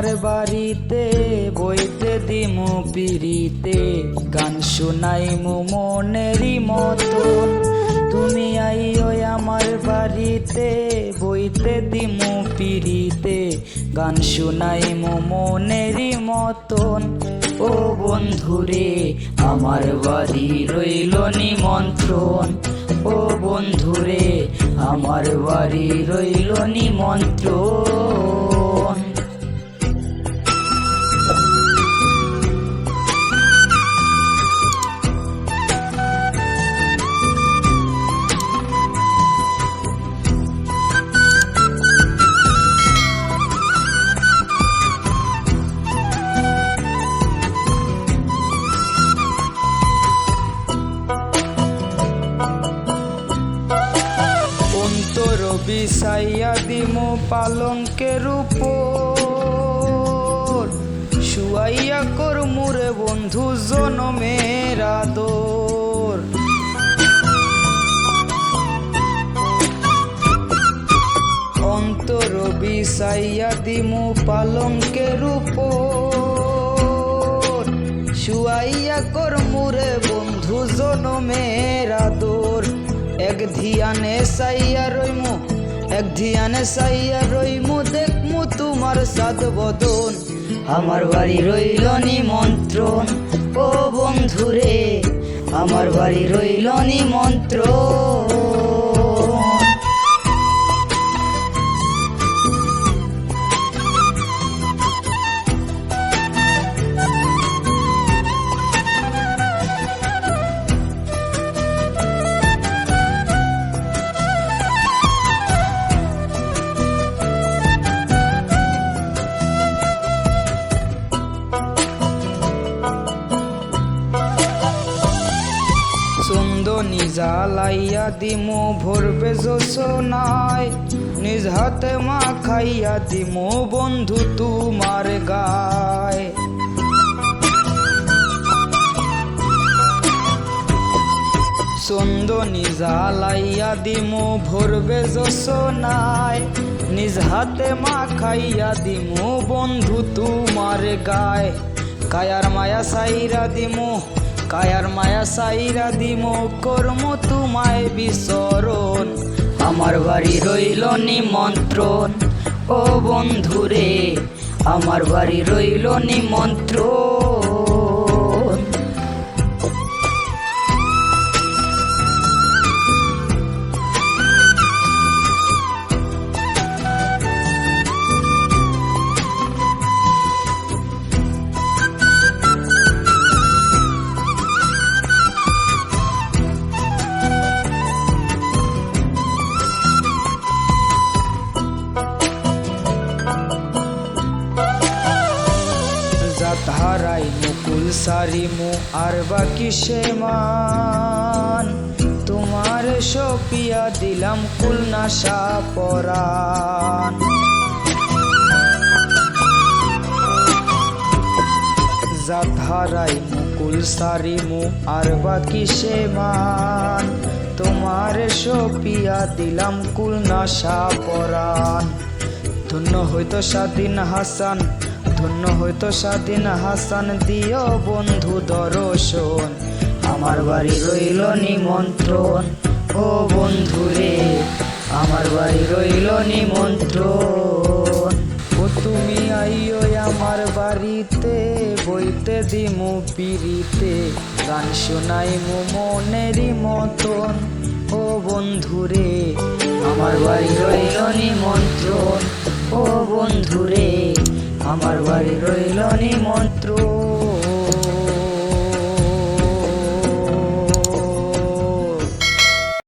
আমার বাড়িতে, বইতে দিমু পিড়িতে। গান শুনাইমু মনেরই মতন। তুমি আইও আমার বাড়িতে, বইতে দিমু পিড়িতে। গান শুনাইমু মনেরই মতন। ও বন্ধুরে, আমার বাড়ি রইল নিমন্ত্রণ। ও বন্ধুরে, আমার বাড়ি রইল নিমন্ত্রণ। বিছাইয়া দিমু পালঙ্কের উপর। শুয়াইয়া কর মুরে বন্ধু জনমের আদর। অন্তর বিছাইয়া দিমু পালঙ্কের উপর। শুয়াইয়া কর মুরে বন্ধু জনমের আদর। এক ধিয়ানে সাইয়া রইমু এক ধিয়ানে সাইয়া রইমু, দেখমু তোমার সাদ বদন। আমার বাড়ি রইল নিমন্ত্রণ, ও বন্ধুরে, আমার বাড়ি রইল নিমন্ত্রণ। জ্বালাইয়া দিমু ভরবে যোচনায় নিজ হাতে মা খাইয়া দিমু, বন্ধু তোমার গায়। চন্দনী জ্বালাইয়া দিমু ভরবে যোচনায় নিজ হাতে মা খাইয়া দিমু, বন্ধু তোমার গায়। কায়ার মায়া সাইরা দিমু কায়ার মায়া সাইরা দিম, কর্ম তোমায় বিসরণ আমার বাড়ি রইল নিমন্ত্রণ। ও বন্ধুরে, আমার বাড়ি রইল নিমন্ত্রণ। যাতারাই মুকুল সারিমু আর বাকি সে মান। তোমার সপিয়া দিলাম কুলনাশা পরাণ যাধারাই মুকুল সারিমু আর বাকি সে মান। তোমার সপিয়া দিলাম কুলনাশা পরাণ ধন্য হইতো স্বাধীন হাসান ধন্য হইতো স্বাধীন হাসান দিও বন্ধু দর্শন। আমার বাড়ি রইল নিমন্ত্রণ। ও বন্ধু রে, আমার বাড়ি রইল নিমন্ত্রণ। ও তুমি আইও আমার বাড়িতে, বইতে দিমু পিড়িতে। গান শোনাইমু মনেরই মতন। ও বন্ধুরে আমার বাড়ি রইল নিমন্ত্রণ। ও বন্ধুরে আমার বাড়ি রইল নিমন্ত্রণ।